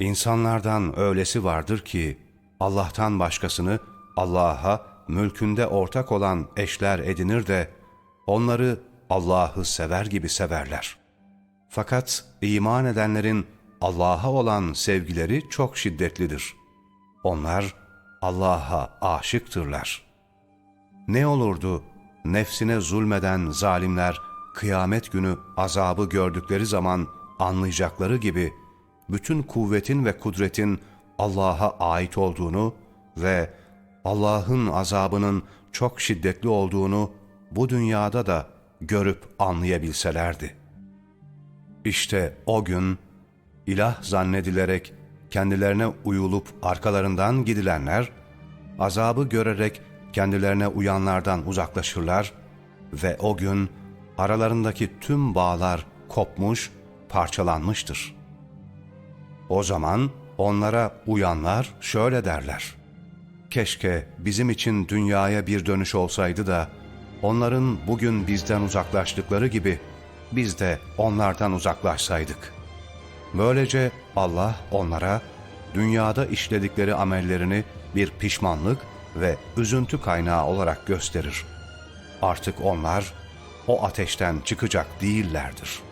İnsanlardan öylesi vardır ki Allah'tan başkasını Allah'a mülkünde ortak olan eşler edinir de onları Allah'ı sever gibi severler. Fakat iman edenlerin Allah'a olan sevgileri çok şiddetlidir. Onlar Allah'a aşıktırlar. Ne olurdu nefsine zulmeden zalimler kıyamet günü azabı gördükleri zaman anlayacakları gibi bütün kuvvetin ve kudretin Allah'a ait olduğunu ve Allah'ın azabının çok şiddetli olduğunu bu dünyada da görüp anlayabilselerdi. İşte o gün ilah zannedilerek kendilerine uyulup arkalarından gidilenler, azabı görerek kendilerine uyanlardan uzaklaşırlar ve o gün aralarındaki tüm bağlar kopmuş, parçalanmıştır. O zaman onlara uyanlar şöyle derler. Keşke bizim için dünyaya bir dönüş olsaydı da onların bugün bizden uzaklaştıkları gibi biz de onlardan uzaklaşsaydık. Böylece Allah onlara dünyada işledikleri amellerini bir pişmanlık ve üzüntü kaynağı olarak gösterir. Artık onlar o ateşten çıkacak değillerdir.''